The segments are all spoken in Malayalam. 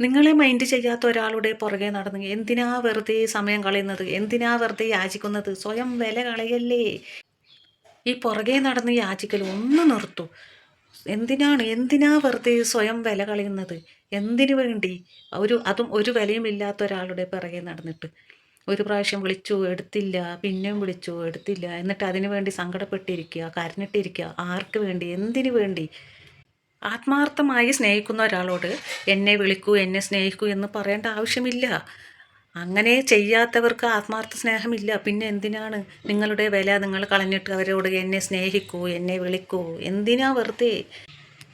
നിങ്ങളെ മൈൻഡ് ചെയ്യാത്ത ഒരാളുടെ പുറകെ നടന്ന് എന്തിനാ വെറുതെ സമയം കളയുന്നത്? എന്തിനാ വെറുതെ യാചിക്കുന്നത്? സ്വയം വില കളയല്ലേ. ഈ പുറകെ നടന്ന് യാചിക്കൽ ഒന്ന് നിർത്തൂ. എന്തിനാണ്? എന്തിനാ വെറുതെ സ്വയം വില കളയുന്നത്? എന്തിനു വേണ്ടി? ഒരു അതും ഒരു വിലയും ഇല്ലാത്ത ഒരാളുടെ പിറകെ നടന്നിട്ട്. ഒരു പ്രാവശ്യം വിളിച്ചു എടുത്തില്ല. പിന്നെയും വിളിച്ചു എടുത്തില്ല. എന്നിട്ട് അതിനു വേണ്ടി സങ്കടപ്പെട്ടിരിക്കുക കരഞ്ഞിട്ടിരിക്കുക. ആർക്ക് വേണ്ടി? എന്തിനു വേണ്ടി? ആത്മാർത്ഥമായി സ്നേഹിക്കുന്ന ഒരാളോട് എന്നെ വിളിക്കൂ എന്നെ സ്നേഹിക്കൂ എന്ന് പറയേണ്ട ആവശ്യമില്ല. അങ്ങനെ ചെയ്യാത്തവർക്ക് ആത്മാർത്ഥ സ്നേഹമില്ല. പിന്നെ എന്തിനാണ് നിങ്ങളുടെ വില നിങ്ങൾ കളഞ്ഞിട്ട് അവരോട് എന്നെ സ്നേഹിക്കൂ എന്നെ വിളിക്കൂ എന്തിനാ വെറുതെ?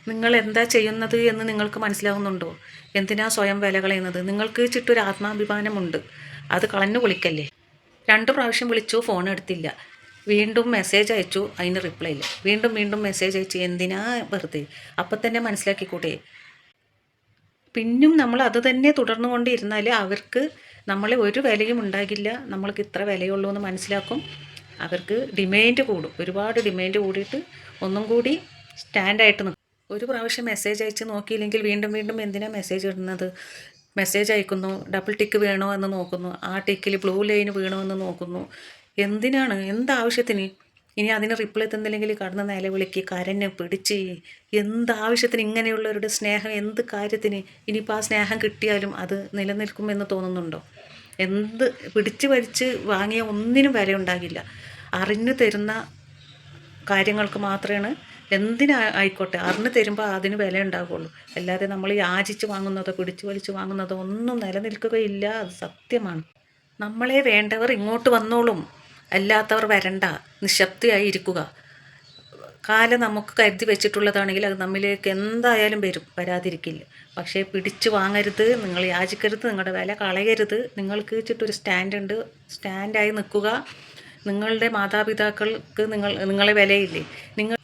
നിങ്ങൾ എന്താ ചെയ്യുന്നത് എന്ന് നിങ്ങൾക്ക് മനസ്സിലാവുന്നുണ്ടോ? എന്തിനാ സ്വയം വില കളയുന്നത്? നിങ്ങൾക്ക് ചുറ്റൊരു ആത്മാഭിമാനമുണ്ട്. അത് കളഞ്ഞു വിളിക്കല്ലേ? രണ്ടു പ്രാവശ്യം വിളിച്ചു ഫോൺ എടുത്തില്ല. വീണ്ടും മെസ്സേജ് അയച്ചു അതിന് റിപ്ലൈ ഇല്ല. വീണ്ടും വീണ്ടും മെസ്സേജ് അയച്ചു എന്തിനാ വെറുതെ? അപ്പം തന്നെ മനസ്സിലാക്കിക്കൂട്ടെ പിന്നും നമ്മൾ അത് തന്നെ തുടർന്നു കൊണ്ടിരുന്നാൽ അവർക്ക് നമ്മളെ ഒരു വിലയും ഉണ്ടാകില്ല. നമ്മൾക്ക് ഇത്ര വിലയുള്ളൂ എന്ന് മനസ്സിലാക്കും. അവർക്ക് ഡിമാൻഡ് കൂടും. ഒരുപാട് ഡിമാൻഡ് കൂടിയിട്ട് ഒന്നും കൂടി സ്റ്റാൻഡായിട്ട് നിൽക്കും ഒരു പ്രാവശ്യം മെസ്സേജ് അയച്ച് നോക്കിയില്ലെങ്കിൽ വീണ്ടും വീണ്ടും എന്തിനാ മെസ്സേജ് ഇടുന്നത്? മെസ്സേജ് അയക്കുന്നു ഡബിൾ ടിക്ക് വേണോ എന്ന് നോക്കുന്നു. ആ ടിക്കിൽ ബ്ലൂ ലൈൻ വീണോ എന്ന് നോക്കുന്നു. എന്തിനാണ്? എന്താവശ്യത്തിന്? ഇനി അതിന് റിപ്ലൈ തന്നില്ലെങ്കിൽ കടന്ന് നിലവിളിക്ക് കരഞ്ഞ് പിടിച്ച്. എന്താവശ്യത്തിന് ഇങ്ങനെയുള്ളവരുടെ സ്നേഹം? എന്ത് കാര്യത്തിന്? ഇനിയിപ്പോൾ ആ സ്നേഹം കിട്ടിയാലും അത് നിലനിൽക്കുമെന്ന് തോന്നുന്നുണ്ടോ? എന്ത് പിടിച്ച് വലിച്ച് വാങ്ങിയ ഒന്നിനും വില ഉണ്ടാകില്ല. അറിഞ്ഞു തരുന്ന കാര്യങ്ങൾക്ക് മാത്രമാണ് എന്തിനാ ആയിക്കോട്ടെ അറിഞ്ഞു തരുമ്പോൾ അതിന് വില ഉണ്ടാകുള്ളൂ അല്ലാതെ നമ്മൾ യാചിച്ച് വാങ്ങുന്നതോ പിടിച്ചു വലിച്ച് വാങ്ങുന്നതോ ഒന്നും നിലനിൽക്കുകയില്ല. അത് സത്യമാണ്. നമ്മളെ വേണ്ടവർ ഇങ്ങോട്ട് വന്നോളും. അല്ലാത്തവർ വരണ്ട. നിശബ്ദയായി ഇരിക്കുക കാലം നമുക്ക് കരുതി വെച്ചിട്ടുള്ളതാണെങ്കിൽ അത് നമ്മിലേക്ക് എന്തായാലും വരും. വരാതിരിക്കില്ല. പക്ഷേ പിടിച്ചു വാങ്ങരുത് നിങ്ങൾ യാചിക്കരുത് നിങ്ങളുടെ വില കളയരുത്. നിങ്ങൾക്ക് വെച്ചിട്ടൊരു സ്റ്റാൻഡുണ്ട്. സ്റ്റാൻഡായി നിൽക്കുക. നിങ്ങളുടെ മാതാപിതാക്കൾക്ക് നിങ്ങൾ നിങ്ങളെ വിലയില്ലേ? നിങ്ങൾ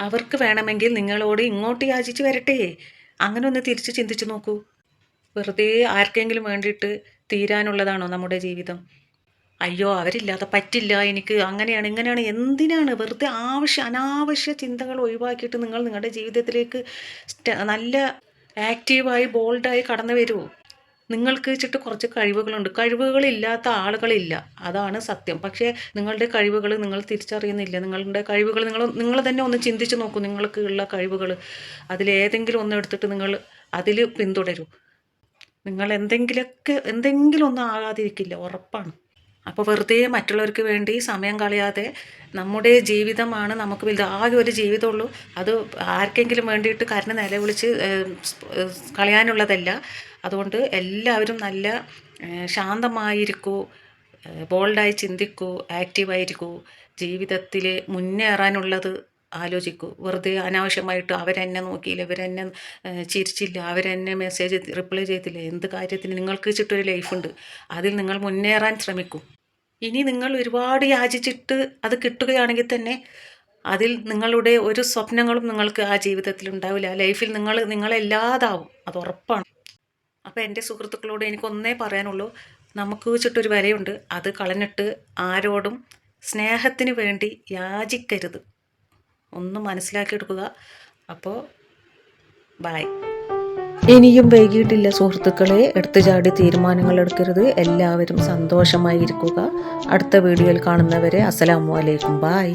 അവർക്ക് വേണമെങ്കിൽ നിങ്ങളോട് ഇങ്ങോട്ട് യാചിച്ച് വരട്ടെ. അങ്ങനെ ഒന്ന് തിരിച്ച് ചിന്തിച്ചു നോക്കൂ. വെറുതെ ആർക്കെങ്കിലും വേണ്ടിയിട്ട് തീരാനുള്ളതാണോ നമ്മുടെ ജീവിതം? അയ്യോ അവരില്ലാതെ പറ്റില്ല എനിക്ക് അങ്ങനെയാണ് ഇങ്ങനെയാണ്. എന്തിനാണ് വെറുതെ ആവശ്യ അനാവശ്യ ചിന്തകൾ ഒഴിവാക്കിയിട്ട് നിങ്ങൾ നിങ്ങളുടെ ജീവിതത്തിലേക്ക് നല്ല ആക്റ്റീവായി ബോൾഡായി കടന്നു വരൂ. നിങ്ങൾക്ക് വെച്ചിട്ട് കുറച്ച് കഴിവുകളുണ്ട്. കഴിവുകളില്ലാത്ത ആളുകളില്ല. അതാണ് സത്യം. പക്ഷേ നിങ്ങളുടെ കഴിവുകൾ നിങ്ങൾ തിരിച്ചറിയുന്നില്ല. നിങ്ങളുടെ കഴിവുകൾ നിങ്ങൾ നിങ്ങൾ തന്നെ ഒന്ന് ചിന്തിച്ച് നോക്കൂ നിങ്ങൾക്ക് ഉള്ള കഴിവുകൾ അതിലേതെങ്കിലും ഒന്ന് എടുത്തിട്ട് നിങ്ങൾ അതിൽ പിന്തുടരൂ. നിങ്ങൾ എന്തെങ്കിലുമൊക്കെ എന്തെങ്കിലും ഒന്നും ആകാതിരിക്കില്ല. ഉറപ്പാണ്. അപ്പോൾ വെറുതെ മറ്റുള്ളവർക്ക് വേണ്ടി സമയം കളയാതെ നമ്മുടെ ജീവിതമാണ് നമുക്ക് വലുത്. ആകെ ഒരു ജീവിതമുള്ളൂ. അത് ആർക്കെങ്കിലും വേണ്ടിയിട്ട് കരഞ്ഞ് നിലവിളിച്ച് കളയാനുള്ളതല്ല. അതുകൊണ്ട് എല്ലാവരും നല്ല ശാന്തമായിരിക്കൂ ബോൾഡായി ചിന്തിക്കൂ ആക്റ്റീവായിരിക്കൂ. ജീവിതത്തിൽ മുന്നേറാനുള്ളത് ആലോചിക്കൂ. വെറുതെ അനാവശ്യമായിട്ട് അവരെന്നെ നോക്കിയില്ല ഇവരെന്നെ ചിരിച്ചില്ല അവരെന്നെ മെസ്സേജ് റിപ്ലൈ ചെയ്തില്ല. എന്ത് കാര്യത്തിന് നിങ്ങൾക്ക് ചിട്ടൊരു ലൈഫുണ്ട് അതിൽ നിങ്ങൾ മുന്നേറാൻ ശ്രമിക്കൂ. ഇനി നിങ്ങൾ ഒരുപാട് യാചിച്ചിട്ട് അത് കിട്ടുകയാണെങ്കിൽ തന്നെ അതിൽ നിങ്ങളുടെ ഒരു സ്വപ്നങ്ങളും നിങ്ങൾക്ക് ആ ജീവിതത്തിൽ ഉണ്ടാവില്ല. ലൈഫിൽ നിങ്ങൾ നിങ്ങളെല്ലാതാവും. അത് ഉറപ്പാണ്. അപ്പോൾ എന്റെ സുഹൃത്തുക്കളോട് എനിക്കൊന്നേ പറയാനുള്ളൂ. നമുക്ക് ചുട്ടൊരു വിലയുണ്ട് അത് കളഞ്ഞിട്ട് ആരോടും സ്നേഹത്തിന് വേണ്ടി യാചിക്കരുത്. ഒന്ന് മനസ്സിലാക്കിയെടുക്കുക. അപ്പോൾ ബായ് ഇനിയും വൈകിട്ടില്ല സുഹൃത്തുക്കളെ. എടുത്തു ചാടി തീരുമാനങ്ങൾ എടുക്കരുത്. എല്ലാവരും സന്തോഷമായി ഇരിക്കുക അടുത്ത വീഡിയോയിൽ കാണുന്നവരെ അസ്സലാമു അലൈക്കും. ബായ്